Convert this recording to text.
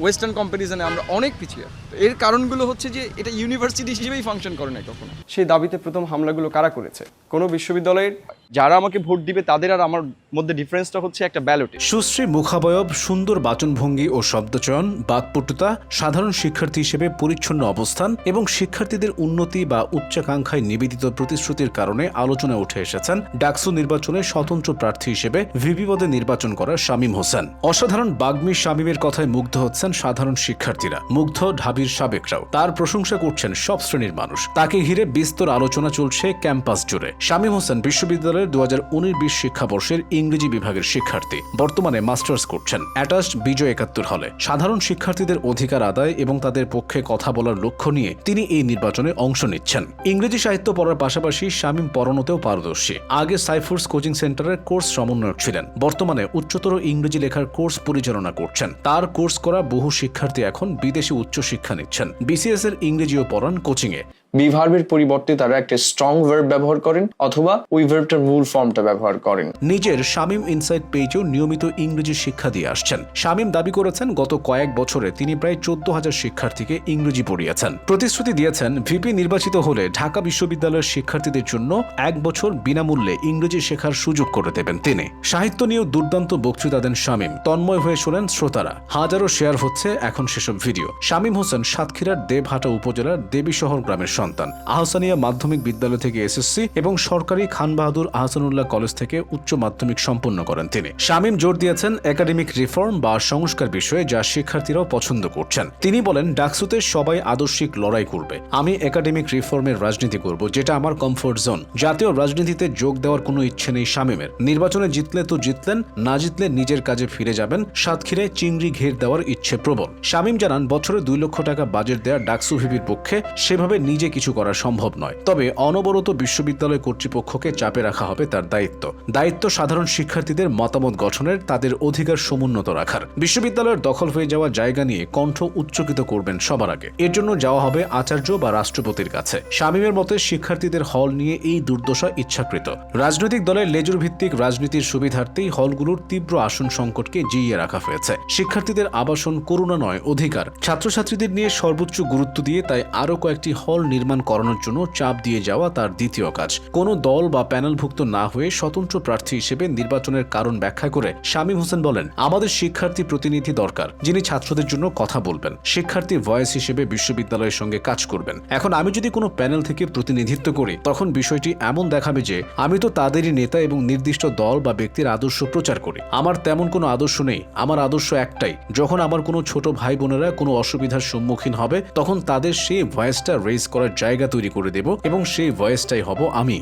Western কম্প্যারিজনে আমরা অনেক পিছিয়ে। তো এর কারণগুলো হচ্ছে যে এটা ইউনিভার্সিটি হিসেবেই ফাংশন করে না কখনো। সেই দাবিতে প্রথম হামলাগুলো কারা করেছে? কোনো বিশ্ববিদ্যালয়ের যারা আমাকে ভোট দিবে তাদের আর আমার মধ্যে ডিফারেন্সটা হচ্ছে একটা ব্যালটে সুশ্রী মুখাবয়ব সুন্দর বাচনভঙ্গি ও শব্দচয়ন বাকপটুতা সাধারণ শিক্ষার্থী হিসেবে পরিচ্ছন্ন অবস্থান এবং শিক্ষার্থীদের উন্নতি বা উচ্চাকাঙ্ক্ষায় নিবেদিত প্রতিশ্রুতির কারণে আলোচনায় উঠে এসেছেন ডাকসু নির্বাচনে স্বতন্ত্র প্রার্থী হিসেবে ভিপি পদে নির্বাচন করা শামীম হোসেন। অসাধারণ বাগ্মী শামীমের কথায় মুগ্ধ হচ্ছেন সাধারণ শিক্ষার্থীরা, মুগ্ধ ঢাবির সাবেকরাও। তার প্রশংসা করছেন সব শ্রেণির মানুষ। তাকে ঘিরে বিস্তর আলোচনা চলছে ক্যাম্পাস জুড়ে। শামীম হোসেন বিশ্ববিদ্যালয়ের দু হাজার উনিশ বিশ শিক্ষাবর্ষের ইংরেজি বিভাগের শিক্ষার্থী। বর্তমানে মাস্টার্স করছেন। অ্যাটাচড বিজয় একাত্তর হলে। সাধারণ শিক্ষার্থীদের অধিকার আদায় এবং তাদের পক্ষে কথা বলার লক্ষ্য নিয়ে তিনি এই নির্বাচনে অংশ নিচ্ছেন। ইংরেজি সাহিত্য পড়ার পাশাপাশি শামীম পড়ানোতেও পারদর্শী। আগে সাইফোর্স কোচিং সেন্টারের কোর্স সমন্বয়ক ছিলেন। বর্তমানে উচ্চতর ইংরেজি লেখার কোর্স পরিচালনা করছেন। তার কোর্স করা বহু শিক্ষার্থী এখন বিদেশে উচ্চশিক্ষা নিচ্ছেন। বিসিএস এর ইংরেজিও পড়ান কোচিংয়ে। বি ভার্বের পরিবর্তে তারা একটা স্ট্রং ভার্ব ব্যবহার করেন অথবা ওই ভার্বটার মূল ফর্মটা ব্যবহার করেন। নিজের শামীম ইনসাইট পেজেও নিয়মিত ইংরেজি শিক্ষা দিয়ে আসছেন। শামীম দাবি করেছেন, গত কয়েক বছরে তিনি প্রায় চোদ্দ হাজার শিক্ষার্থীকে ইংরেজি পড়িয়েছেন। প্রতিশ্রুতি দিয়েছেন, ভিপি নির্বাচিত হলে ঢাকা বিশ্ববিদ্যালয়ের শিক্ষার্থীদের জন্য এক বছর বিনামূল্যে ইংরেজি শেখার সুযোগ করে দেবেন তিনি। সাহিত্য নিয়েও দুর্দান্ত বক্তৃতা দেন শামীম। তন্ময় হয়ে শোনেন শ্রোতারা। হাজারো শেয়ার হচ্ছে এখন সেসব ভিডিও। শামীম হোসেন সাতক্ষীরার দেবহাটা উপজেলার দেবীশহর গ্রামের সন্তান। আহসানিয়া মাধ্যমিক বিদ্যালয় থেকে এসএসসি এবং সরকারি খান বাহাদুর আহসানুল্লাহ কলেজ থেকে উচ্চ মাধ্যমিক সম্পন্ন করেন তিনি। শামীম জোর দিয়েছেন একাডেমিক রিফর্ম বা সংস্কার বিষয়ে যা শিক্ষার্থীরাও পছন্দ করছেন। তিনি বলেন, ডাকসুতে সবাই আদর্শিক লড়াই করবে। আমি একাডেমিক রিফর্মের রাজনীতি করব, যেটা আমার কমফোর্ট জোন জাতীয় রাজনীতিতে যোগ দেওয়ার কোনো ইচ্ছে নেই শামীমের। নির্বাচনে জিতলে তো জিতলেন, না জিতলে নিজের কাজে ফিরে যাবেন, সাতক্ষীরে চিংড়ি ঘের দেওয়ার ইচ্ছে প্রবল। শামীম জানান, বছরে দুই লক্ষ টাকা বাজেট দেওয়া ডাকসু ভিবির পক্ষে সেভাবে নিজে কিছু করা সম্ভব নয়। তবে অনবরত বিশ্ববিদ্যালয় কর্তৃপক্ষকে চাপে রাখা হবে তার দায়িত্ব। দায়িত্ব সাধারণ শিক্ষার্থীদের মতামত গঠনের তাদের অধিকার সমুন্নত রাখার। বিশ্ববিদ্যালয়ের দখল হয়ে যাওয়া জায়গা নিয়ে কণ্ঠ উচ্চকিত করবেন সবার আগে। এর জন্য যাওয়া হবে আচার্য বা রাষ্ট্রপতির কাছে। শামীমের মতে শিক্ষার্থীদের হল নিয়ে এই দুর্দশা ইচ্ছাকৃত। রাজনৈতিক দলের লেজুর ভিত্তিক রাজনীতির সুবিধার্থেই হলগুলোর তীব্র আসন সংকটকে জিইয়ে রাখা হয়েছে। শিক্ষার্থীদের আবাসন করুণা নয় অধিকার। ছাত্রছাত্রীদের নিয়ে সর্বোচ্চ গুরুত্ব দিয়ে তাই আরও কয়েকটি হল নির্মাণ করানোর জন্য চাপ দিয়ে যাওয়া তার দ্বিতীয় কাজ। কোনো দল বা প্যানেলভুক্ত না হয়ে স্বতন্ত্র প্রার্থী হিসেবে নির্বাচনের কারণ ব্যাখ্যা করে শামীম হোসেন বলেন, আমাদের শিক্ষার্থী প্রতিনিধি দরকার, যিনি ছাত্রদের জন্য কথা বলবেন। শিক্ষার্থী ভয়েস হিসেবে বিশ্ববিদ্যালয়ের সঙ্গে কাজ করবেন। এখন আমি যদি কোনো প্যানেল থেকে প্রতিনিধিত্ব করি, তখন বিষয়টি এমন দেখাবে যে আমি তো তাদেরই নেতা এবং নির্দিষ্ট দল বা ব্যক্তির আদর্শ প্রচার করি। আমার তেমন কোনো আদর্শ নেই, আমার আদর্শ একটাই। যখন আমার কোনো ছোট ভাই বোনেরা কোনো অসুবিধার সম্মুখীন হবে, তখন তাদের সেই ভয়েসটা রেজ করার জায়গা তৈরি করে দেব এবং সেই ভয়েসটাই হব আমি।